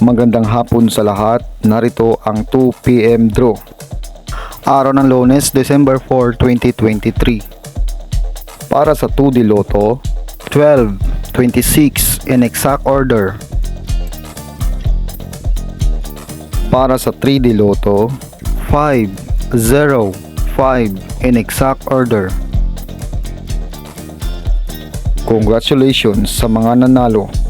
Magandang hapon sa lahat. Narito ang 2pm draw. Araw ng Lunes, December 4, 2023. Para sa 2D Lotto, 12, 26 in exact order. Para sa 3D Lotto, 5, 0, 5 in exact order. Congratulations sa mga nanalo.